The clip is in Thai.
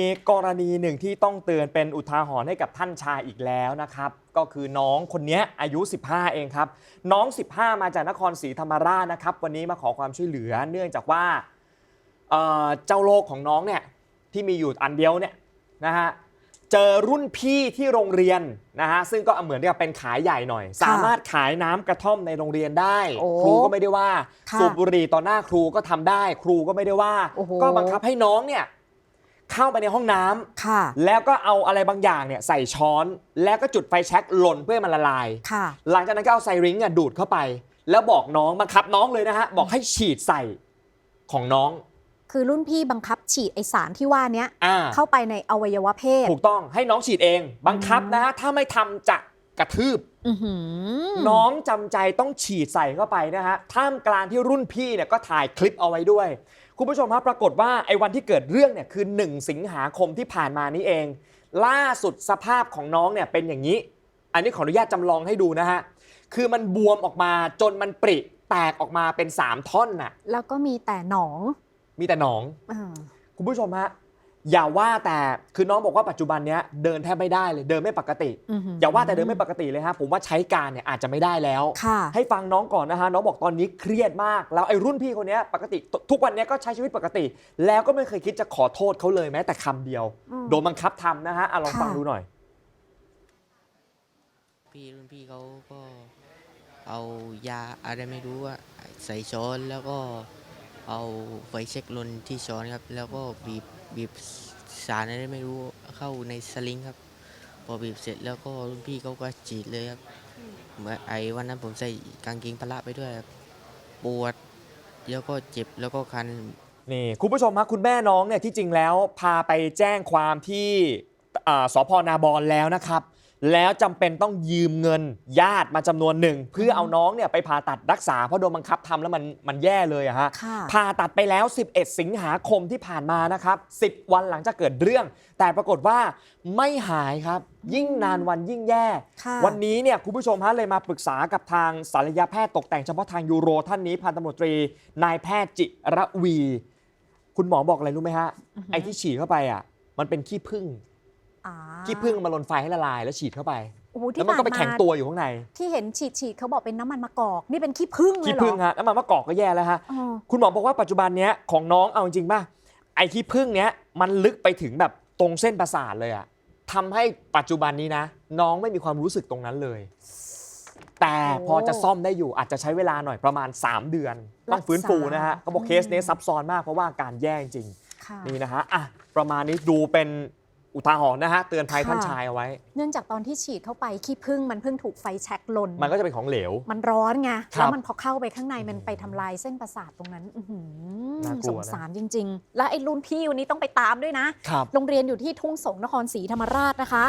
มีกรณีหนึ่งที่ต้องเตือนเป็นอุทาหรณ์ให้กับท่านชายอีกแล้วนะครับ ก็คือน้องคนเนี้ยอายุ 15 เองครับ น้อง 15 มาจากนครศรีธรรมราชนะครับ วันนี้มาขอความช่วยเหลือเนื่องจากว่าเอ่อเจ้าโลกของน้องเนี่ยที่มีอยู่อันเดียวเนี่ยนะฮะเจอรุ่นพี่ที่โรงเรียนนะฮะซึ่งก็เหมือนกับเป็นขายใหญ่หน่อย สามารถขายน้ำกระท่อมในโรงเรียนได้โอ้ครูก็ไม่ได้ว่าค่ะสูบบุหรี่ต่อหน้าครูก็ทำได้ ครูก็ไม่ได้ว่าโอ้โหก็บังคับให้น้องเนี่ย เข้าไปในห้องน้ำค่ะ แล้วก็เอาอะไรบางอย่างเนี่ยใส่ช้อน แล้วก็จุดไฟแช็กหล่นเพื่อให้มันละลายค่ะ หลังจากนั้นก็เอาไซริงอะดูดเข้าไป แล้วบอกน้องบังคับน้องเลยนะฮะบอกให้ฉีดใส่ของน้อง คือรุ่นพี่บังคับฉีดไอสารที่ว่าเนี้ยอ่าเข้าไปในอวัยวะเพศ ถูกต้องให้น้องฉีดเอง บังคับนะฮะถ้าไม่ทำจะกระทืบอื้อหือน้องจำใจต้องฉีดใส่เข้าไปนะฮะท่ามกลางที่รุ่นพี่เนี่ยก็ถ่ายคลิปเอาไว้ด้วย คุณผู้ชมครับปรากฏว่าไอ้วันที่เกิดเรื่องเนี่ยคือ 1 สิงหาคมที่ผ่านมานี้เอง ล่าสุดสภาพของน้องเนี่ยเป็นอย่างนี้ อันนี้ขออนุญาตจำลองให้ดูนะฮะคือมันบวมออกมาจนมันปริแตกออกมาเป็น 3 ท่อนน่ะแล้วก็มีแต่หนอง มีแต่หนองอ่าคุณผู้ชมฮะ อย่าว่าแต่คือน้องบอกว่าปัจจุบันเนี้ยเดินแทบไม่ได้เลยเดินไม่ปกติ อื้อหืออย่าว่าแต่เดินไม่ปกติเลยฮะผมว่าใช้การเนี่ยอาจจะไม่ได้แล้ว ค่ะ ให้ฟังน้องก่อนนะฮะน้องบอกตอนนี้เครียดมาก แล้วไอ้รุ่นพี่คนเนี้ยปกติทุทุกวันเนี้ยก็ใช้ชีวิตปกติ แล้วก็ไม่เคยคิดจะขอโทษเขาเลยแม้แต่คำเดียว อืม โดนบังคับทำนะฮะอะลองฟังค่ะ ดูหน่อย พี่รุ่นพี่เขาก็เอายาอะไรไม่รู้อะใส่ช้อนแล้วก็เอาไฟเช็คลนที่ช้อนครับ แล้วก็บีบ บีบสารอะไรไม่รู้เข้าในสลิงครับ พอบีบเสร็จแล้วก็รุ่นพี่เขาก็จีดเลยครับเหมือนไอ้วันนั้นผมใส่กางเกงพละไปด้วยครับปวดแล้วก็เจ็บแล้วก็คัน นี่คุณผู้ชมฮะคุณแม่น้องเนี่ยที่จริงแล้วพาไปแจ้งความที่อ่าสพนาบอนแล้วนะครับ แล้วจำเป็นต้องยืมเงินญาติมาจำนวนหนึ่ง เพื่อเอาน้องเนี่ยไปผ่าตัดรักษาเพราะโดนบังคับทำแล้วมันมันแย่เลยอะฮะ ค่ะ ผ่าตัดไปแล้ว 11 สิงหาคมที่ผ่านมานะครับ 10 วันหลังจากเกิดเรื่อง แต่ปรากฏว่าไม่หายครับ ยิ่งนานวันยิ่งแย่ ค่ะวันนี้เนี่ยคุณผู้ชมฮะเลยมาปรึกษากับทางศัลยแพทย์ตกแต่งเฉพาะทางยูโรท่านนี้พันตำรวจตรีนายแพทย์จิระวี คุณหมอบอกอะไรรู้ไหมฮะอือหือไอ้ที่ฉีดเข้าไปอะ มันเป็นขี้ผึ้ง อ่าขี้ผึ้งมาลนไฟให้ละลายแล้วฉีดเข้าไป โอ้โหแล้ที่วมันก็ไปผ่าแข็งตัวอยู่ข้างในที่เห็นฉีดฉีดเขาบอกเป็นน้ำมันมะกอก นี่เป็นขี้ผึ้งเลยขี้เหรอผึ้งฮะแล้วมันมะกอกก็แย่แล้วฮะ อ๋อคุณหมอบอกว่าปัจจุบันเนี้ยของน้องเอาจริงๆป่ะไอ้ขี้ผึ้งเนี้ยมันลึกไปถึงแบบตรงเส้นประสาทเลยอะทำให้ปัจจุบันนี้นะ น้องไม่มีความรู้สึกตรงนั้นเลย แต่พอจะซ่อมได้อยู่อาจจะใช้เวลาหน่อยประมาณ 3 เดือน ต้องฟื้นฟูนะฮะเขาบอกเคสนี้ซับซ้อนมากเพราะว่าอาการแย่จริงค่ะ ๆนี่นะฮะอะประมาณนี้ดูเป็น อุทาหรณ์นะฮะเตือนภัยค่ะท่านชายเอาไว้ เนื่องจากตอนที่ฉีดเข้าไปขี้ผึ้งมันเพิ่งถูกไฟแช็กลน มันก็จะเป็นของเหลว มันร้อนไงครับแล้วมันพอเข้าไปข้างในมันไปทำลายเส้นประสาทตรงนั้นอื้อหือน่ากลัสวงนะสารจริง ๆ แล้วไอ้รุ่นพี่วันนี้ต้องไปตามด้วยนะ ครับ โรงเรียนอยู่ที่ทุ่งสง นครศรีธรรมราชนะคะ